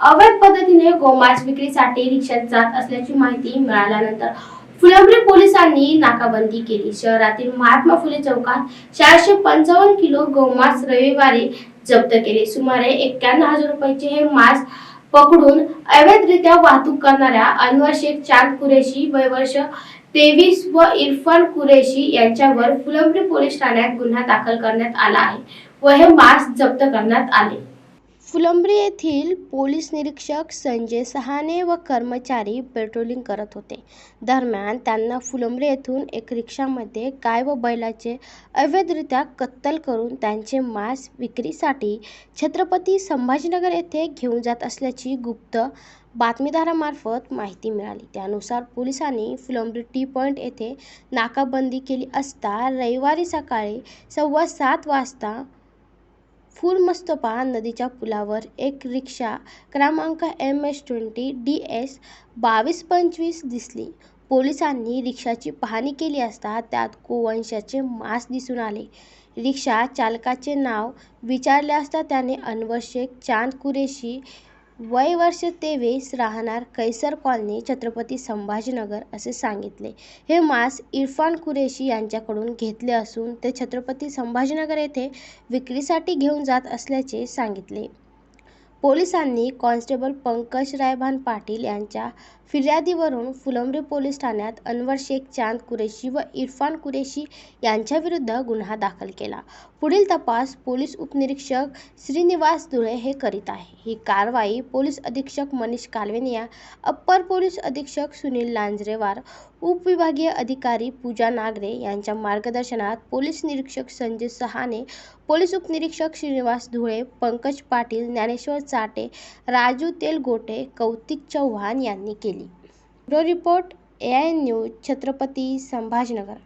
अवैध पद्धतीने गोमांस विक्रीसाठी रिक्षात जात असल्याची माहिती मिळाल्यानंतर फुलंब्री पोलिसांनी नाकाबंदी केली. शहरातील महात्मा फुले चौकात चारशे पंचावन्न किलो गोमांस रविवारी जप्त केले. सुमारे एक्क्याण्णव हजार रुपयाचे हे मांस पकडून अवैधरित्या वाहतूक करणाऱ्या अनवर शेख चांद कुरेशी वय वर्ष तेवीस व इरफान कुरेशी यांच्यावर फुलंब्री पोलीस ठाण्यात गुन्हा दाखल करण्यात आला आहे व हे मांस जप्त करण्यात आले. फुलंब्री येथील पोलीस निरीक्षक संजय सहाने व कर्मचारी पेट्रोलिंग करत होते. दरम्यान त्यांना फुलंब्री येथून एक रिक्षामध्ये गाय व बैलाचे अवैधरित्या कत्तल करून त्यांचे मांस विक्रीसाठी छत्रपती संभाजीनगर येथे घेऊन जात असल्याची गुप्त बातमीदारामार्फत माहिती मिळाली. त्यानुसार पोलिसांनी फुलंब्री टी पॉईंट येथे नाकाबंदी केली असता रविवारी सकाळी सव्वा सात वाजता फुलमस्तपा नदीच्या पुलावर एक रिक्षा क्रमांक M S twenty D S बावीस पंचवीस दिसली. पोलिसांनी रिक्षाची पाहणी केली असता त्यात गोवंशाचे मांस दिसून आले. रिक्षा चालकाचे नाव विचारले असता त्याने अनवर शेख चांद कुरेशी वय वर्ष तेवीस राहणार कैसर कॉलनी छत्रपती संभाजीनगर असे सांगितले. हे मांस इरफान कुरेशी यांच्याकडून घेतले असून ते छत्रपती संभाजीनगर येथे विक्रीसाठी घेऊन जात असल्याचे सांगितले. पोलिसांनी कॉन्स्टेबल पंकज रायभान पाटील यांच्या फिर्यादीवरून फुलंब्री पोलीस ठाण्यात अनवर शेख चांद कुरेशी व इरफान कुरेशी यांच्याविरुद्ध गुन्हा दाखल केला. पुढील तपास पोलीस उपनिरीक्षक श्रीनिवास धुळे हे करीत आहे. ही कारवाई पोलीस अधीक्षक मनीष कालवेनिया अप्पर पोलीस अधीक्षक सुनील लांजरेवार उपविभागीय अधिकारी पूजा नागरे यांच्या मार्गदर्शनात पोलीस निरीक्षक संजय सहाने पोलीस उपनिरीक्षक श्रीनिवास धुळे पंकज पाटील ज्ञानेश्वर चाटे राजू तेलगोटे कौतिक चव्हाण यांनी केली. Bureau report A I news Chhatrapati Sambhajinagar.